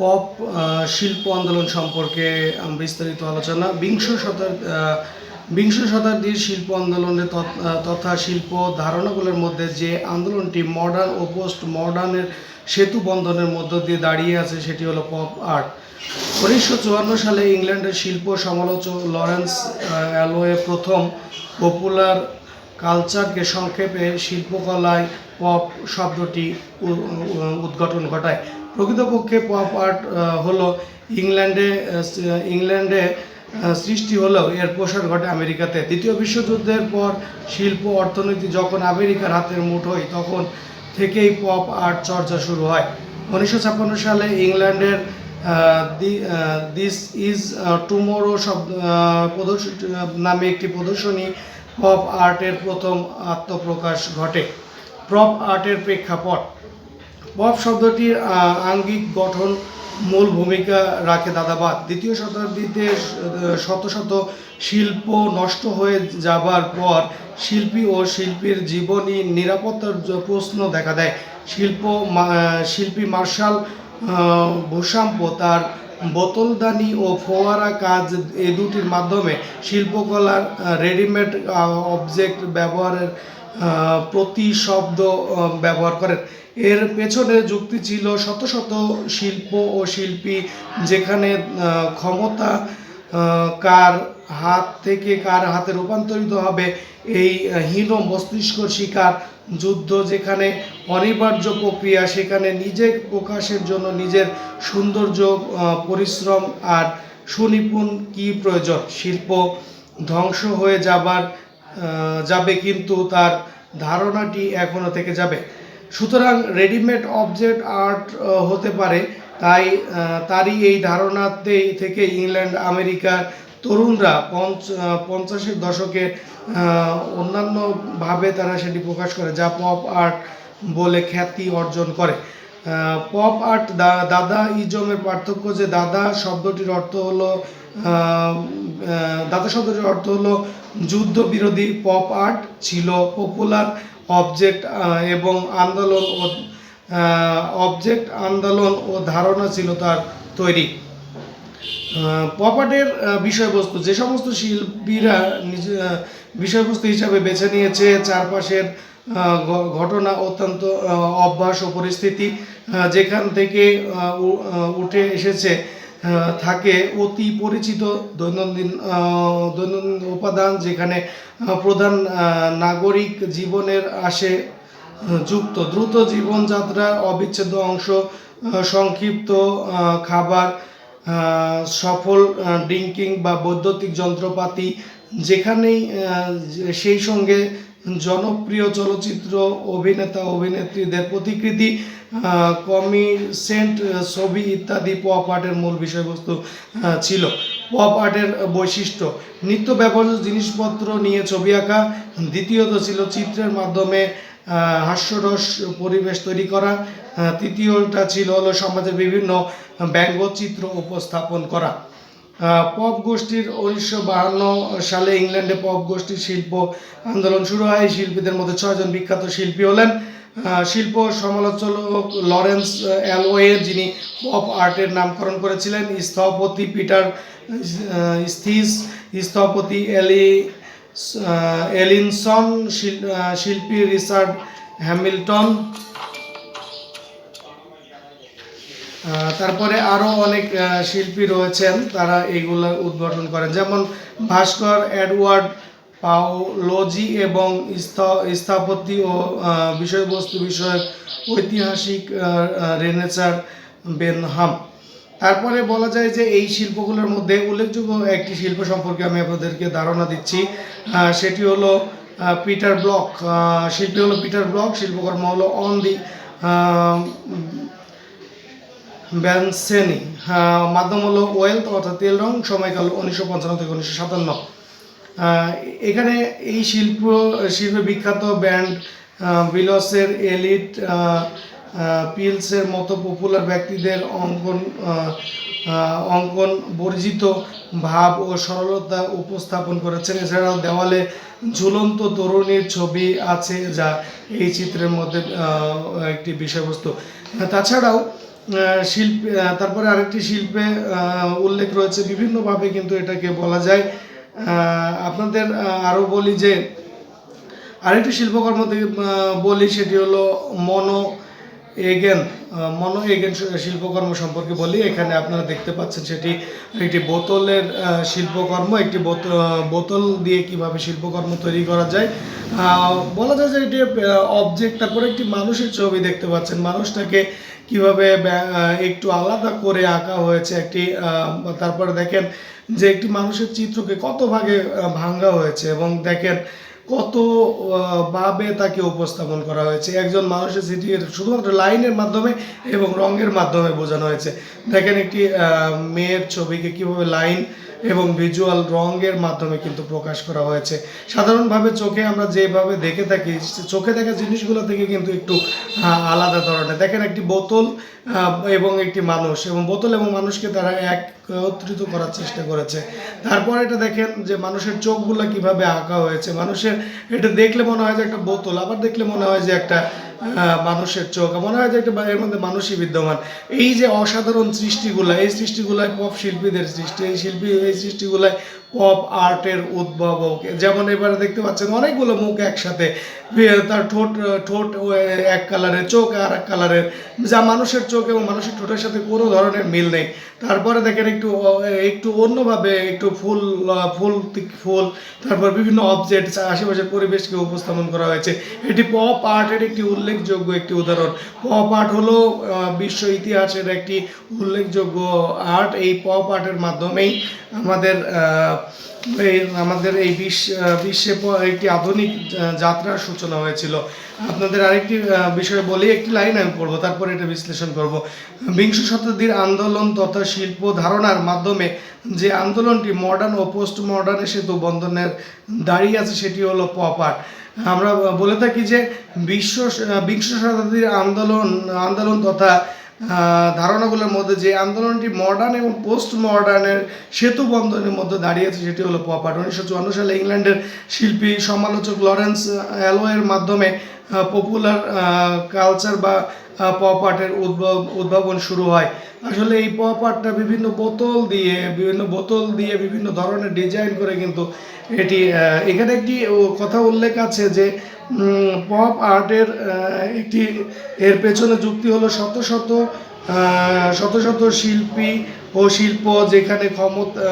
Pop শিল্প আন্দোলন সম্পর্কে বিস্তারিত আলোচনা। বিংশ শতাব্দী বিংশ শতাব্দীর শিল্প আন্দোলনের তথ- শিল্প ধারণাগুলোর মধ্যে যে আন্দোলনটি মডার্ন ও পোস্ট মডার্নের সেতু বন্ধনের মধ্য দিয়ে দাঁড়িয়ে আছে, সেটি হলো পপ আর্ট উনিশশো চুয়ান্ন সালে ইংল্যান্ডের শিল্প সমালোচক লরেন্স অ্যালোয়ে প্রথম পপুলার কালচারকে সংক্ষেপে শিল্পকলায় পপ শব্দটি উদ্ঘাটন ঘটায়। প্রকৃতপক্ষে পপ আর্ট হলো ইংল্যান্ডে ইংল্যান্ডে সৃষ্টি হলেও এর প্রসার ঘটে আমেরিকাতে। দ্বিতীয় বিশ্বযুদ্ধের পর শিল্প, অর্থনীতি যখন আমেরিকার হাতের মুঠোয় তখন থেকেই পপ আর্ট চর্চা শুরু হয়। উনিশশো ছাপ্পান্ন সালে ইংল্যান্ডের দিস ইজ টুমোরো শব্দ প্রদর্শন নামে একটি প্রদর্শনী পপ আর্টের প্রথম আত্মপ্রকাশ ঘটে। পপ আর্টের প্রেক্ষাপট পপ শব্দটির আঙ্গিক গঠন মূল ভূমিকা রাখে দাদাবাদ। দ্বিতীয় শতাব্দীতে শত শত শিল্প নষ্ট হয়ে যাবার পর শিল্পী ও শিল্পীর জীবনী নিরাপত্তার প্রশ্ন দেখা দেয়। শিল্প শিল্পী মার্শাল আহ, ভূস্বাম্প তার বোতলদানি ও ফোয়ারা কাজ এ দুটির মাধ্যমে শিল্পকলার রেডিমেড অবজেক্ট ব্যবহারের আহ, প্রতি শব্দ ব্যবহার করেন। এর পেছনে যুক্তি ছিল শত শত শিল্প ও শিল্পী যেখানে ক্ষমতা কার হাত থেকে কার হাতে রূপান্তরিত হবে, এই হীন মস্তিষ্ক শিকার যুদ্ধ যেখানে অনিবার্য প্রক্রিয়া, সেখানে নিজে প্রকাশের জন্য নিজের সৌন্দর্য পরিশ্রম আর সুনিপুণ কি প্রয়োজন? শিল্প ধ্বংস হয়ে যাবার যাবে কিন্তু তার ধারণাটি এখনও থেকে যাবে। সুতরাং রেডিমেড অবজেক্ট আর্ট হতে পারে। তাই তারই এই ধারণাতেই থেকে ইংল্যান্ড, আমেরিকার তরুণরা পঞ্চ পঞ্চাশের দশকে অন্যান্যভাবে তারা সেটি প্রকাশ করে, যা পপ আর্ট বলে খ্যাতি অর্জন করে। পপ আর্ট দাদা ইজমের পার্থক্য যে দাদা শব্দটির অর্থ হলো দাদা শব্দটির অর্থ হলো যুদ্ধ বিরোধী পপ আর্ট ছিল পপুলার অবজেক্ট এবং আন্দোলন ও অবজেক্ট আন্দোলন ও ধারণা ছিল তার তৈরি পপাটের বিষয়বস্তু, যে সমস্ত শিল্পীরা বিষয়বস্তু হিসাবে বেছে নিয়েছে, চারপাশের ঘটনা অত্যন্ত অভ্যাস ও পরিস্থিতি যেখান থেকে উঠে এসেছে থাকে অতি পরিচিত দৈনন্দিন দৈনন্দিন উপাদান যেখানে প্রধান নাগরিক জীবনের আসে যুক্ত। দ্রুত জীবনযাত্রার অবিচ্ছেদ্য অংশ সংক্ষিপ্ত খাবার সফল ড্রিঙ্কিং বা বৈদ্যুতিক যন্ত্রপাতি যেখানেই সেই সঙ্গে জনপ্রিয় চলচ্চিত্র অভিনেতা, অভিনেত্রীদের প্রতিকৃতি কমিসেন্ট ছবি ইত্যাদি পপ আর্টের মূল বিষয়বস্তু ছিল। পপ আর্টের বৈশিষ্ট্য, নিত্য ব্যবহার্য জিনিসপত্র নিয়ে ছবি আঁকা। দ্বিতীয়ত ছিল চিত্রের মাধ্যমে হাস্যরস পরিবেশ তৈরি করা। তৃতীয়টা ছিল হলো সমাজের বিভিন্ন ব্যঙ্গচিত্র উপস্থাপন করা। পপ গোষ্ঠীর উনিশশো বাহান্ন সালে ইংল্যান্ডে পপ গোষ্ঠীর শিল্প আন্দোলন শুরু হয়। শিল্পীদের মধ্যে ছয়জন বিখ্যাত শিল্পী হলেন। শিল্প সমালোচক লরেন্স অ্যালোয়ে যিনি পপ আর্টের নামকরণ করেছিলেন। স্থপতি পিটার স্থিস স্থপতি এলি এলিনসন, শিল- শিল্পী রিচার্ড হ্যামিল্টন। তারপরে আরও অনেক শিল্পী রয়েছেন, তারা এইগুলো উদ্বোধন করেন। যেমন ভাস্কর এডওয়ার্ড পাওলজি এবং স্থ- স্থাপত্য ও বিষয়বস্তু বিষয়ক ঐতিহাসিক রেনেচার বেনহাম তারপরে বলা যায় যে এই শিল্পগুলোর মধ্যে উল্লেখযোগ্য একটি শিল্প সম্পর্কে আমি আপনাদেরকে ধারণা দিচ্ছি। সেটি হলো পিটার ব্লক। শিল্পী হলো পিটার ব্লক, শিল্পকর্ম হলো অন দি ব্যানসেনি আহ, মাধ্যম হলো ওয়েলথ অর্থাৎ তেল রং সময়কাল উনিশশো পঞ্চান্ন থেকে উনিশশো সাতান্ন। এখানে এই শিল্প শিল্পে বিখ্যাত ব্যান্ড বিলসের এলিট পিলসের মতো পপুলার ব্যক্তিদের অঙ্কন অঙ্কন বর্জিত ভাব ও সরলতা উপস্থাপন করেছেন। এছাড়াও দেওয়ালে ঝুলন্ত তরুণীর ছবি আছে যা এই চিত্রের মধ্যে একটি বিষয়বস্তু। তাছাড়াও শিল্প তারপরে আরেকটি শিল্পে উল্লেখ রয়েছে বিভিন্নভাবে কিন্তু এটাকে বলা যায়। আপনাদের আরও বলি যে আরেকটি শিল্পকর্ম থেকে বলি সেটি হলো মনো এগেন মনো এগেন শিল্পকর্ম সম্পর্কে বলি। এখানে আপনারা দেখতে পাচ্ছেন সেটি একটি বোতলের শিল্পকর্ম, একটি বোত- বোতল দিয়ে কীভাবে শিল্পকর্ম তৈরি করা যায়। বলা যায় যে এটি অবজেক্ট তারপরে একটি মানুষের ছবি দেখতে পাচ্ছেন। মানুষটাকে কীভাবে একটু আলাদা করে আঁকা হয়েছে একটি তারপরে দেখেন যে একটি মানুষের চিত্রকে কত ভাগে ভাঙ্গা হয়েছে এবং দেখেন কত ভাবে তাকে উপস্থাপন করা হয়েছে। একজন মানুষের স্মৃতি শুধুমাত্র লাইনের মাধ্যমে এবং রঙের মাধ্যমে বোঝানো হয়েছে। দেখেন একটি মেয়ের ছবিকে কীভাবে লাইন এবং ভিজুয়াল রঙের মাধ্যমে কিন্তু প্রকাশ করা হয়েছে। সাধারণভাবে চোখে আমরা যেভাবে দেখে থাকি, চোখে দেখা জিনিসগুলো থেকে কিন্তু একটু আলাদা ধরনের। দেখেন একটি বোতল এবং একটি মানুষ, এবং বোতল এবং মানুষকে তারা একত্রিত করার চেষ্টা করেছে। তারপর এটা দেখেন যে মানুষের চোখগুলো কীভাবে আঁকা হয়েছে। মানুষের এটা দেখলে মনে হয় যে একটা বোতল, আবার দেখলে মনে হয় যে একটা মানুষের চোখ। মনে হয় যে একটা এর মধ্যে মানুষই বিদ্যমান। এই যে অসাধারণ সৃষ্টিগুলা, এই সৃষ্টিগুলো পপ শিল্পীদের সৃষ্টি, এই শিল্পী এই সৃষ্টিগুলাই পপ আর্টের উদ্ভাবক। যেমন এবারে দেখতে পাচ্ছেন অনেকগুলো মুখ একসাথে। তার ঠোঁট ঠোঁট এক কালারের চোখ আর এক কালারের। যা মানুষের চোখ এবং মানুষের ঠোঁটের সাথে কোনো ধরনের মিল নেই। তারপরে দেখেন একটু একটু অন্যভাবে একটু ফুল ফুল ফুল। তারপর বিভিন্ন অবজেক্ট আশেপাশের পরিবেশকে উপস্থাপন করা হয়েছে। এটি পপ আর্টের একটি উল্লেখযোগ্য একটি উদাহরণ। পপ আর্ট হলো বিশ্ব ইতিহাসের একটি উল্লেখযোগ্য আর্ট এই পপ আর্টের মাধ্যমেই আমাদের এই আমাদের এই আহ, বিশ্বে একটি আধুনিক যাত্রার সূচনা হয়েছিল। আপনাদের আরেকটি বিষয় বলি একটি লাইন আমি পড়ব তারপরে এটা বিশ্লেষণ করব। বিংশ শতাব্দীর আন্দোলন তথা শিল্প ধারণার মাধ্যমে যে আন্দোলনটি মডার্ন ও পোস্ট মডার্নের সেতু বন্ধনের দাঁড়িয়ে আছে সেটি হলো পপ আর্ট আমরা বলে থাকি যে বিশ্ব বিংশ শতাব্দীর আন্দোলন আন্দোলন তথা ধারণাগুলোর মধ্যে যে আন্দোলনটি মডার্ন এবং পোস্ট মডার্নের সেতু বন্ধনের মধ্যে দাঁড়িয়েছে সেটি হলো পপ। আর্ট উনিশশো চুয়ান্ন সালে ইংল্যান্ডের শিল্পী, সমালোচক লরেন্স অ্যালোয়ের মাধ্যমে পপুলার কালচার বা পপ আর্টের উদ্ভব, উদ্ভাবন শুরু হয়। আসলে এই পপ আর্টটা বিভিন্ন বোতল দিয়ে, বিভিন্ন বোতল দিয়ে বিভিন্ন ধরনের ডিজাইন করে কিন্তু এটি এখানে একটি কথা উল্লেখ আছে যে পপ আর্টের একটি, এর পেছনে যুক্তি হলো শত শত শত শত শিল্পী ও শিল্প যেখানে ক্ষমতা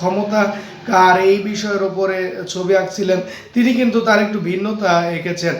ক্ষমতা কার এই বিষয়ের উপরে ছবি আঁকছিলেন, তিনি কিন্তু তার একটু ভিন্নতা এঁকেছেন।